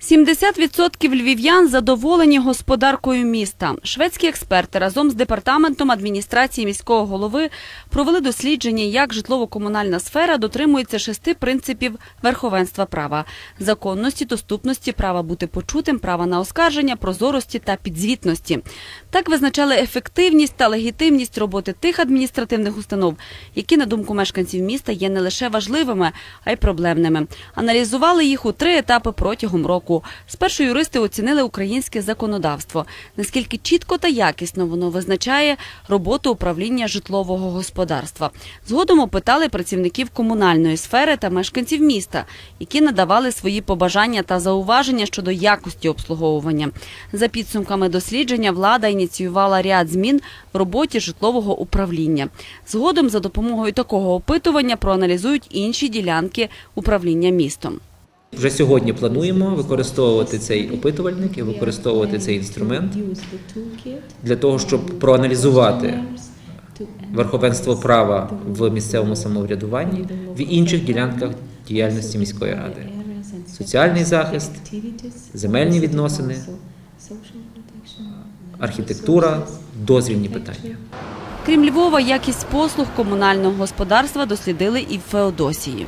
70% львів'ян задоволені господаркою міста. Шведські експерти разом з департаментом адміністрації міського голови провели дослідження, як житлово-комунальна сфера дотримується шести принципів верховенства права: законності, доступності, права бути почутим, права на оскарження, прозорості та підзвітності. Так визначали ефективність та легітимність роботи тих адміністративних установ, які, на думку мешканців міста, є не лише важливими, а й проблемними. Аналізували їх у три етапи протягом року. Спершу юристи оцінили українське законодавство, наскільки чітко та якісно воно визначає роботу управління житлового господарства. Згодом опитали працівників комунальної сфери та мешканців міста, які надавали свої побажання та зауваження щодо якості обслуговування. За підсумками дослідження, влада ініціювала ряд змін в роботі житлового управління. Згодом за допомогою такого опитування проаналізують інші ділянки управління містом. Вже сьогодні плануємо використовувати цей опитувальник і використовувати цей інструмент для того, щоб проаналізувати верховенство права в місцевому самоврядуванні в інших ділянках діяльності міської ради. Соціальний захист, земельні відносини, архітектура, дозвільні питання. Крім Львова, якість послуг комунального господарства дослідили і в Феодосії.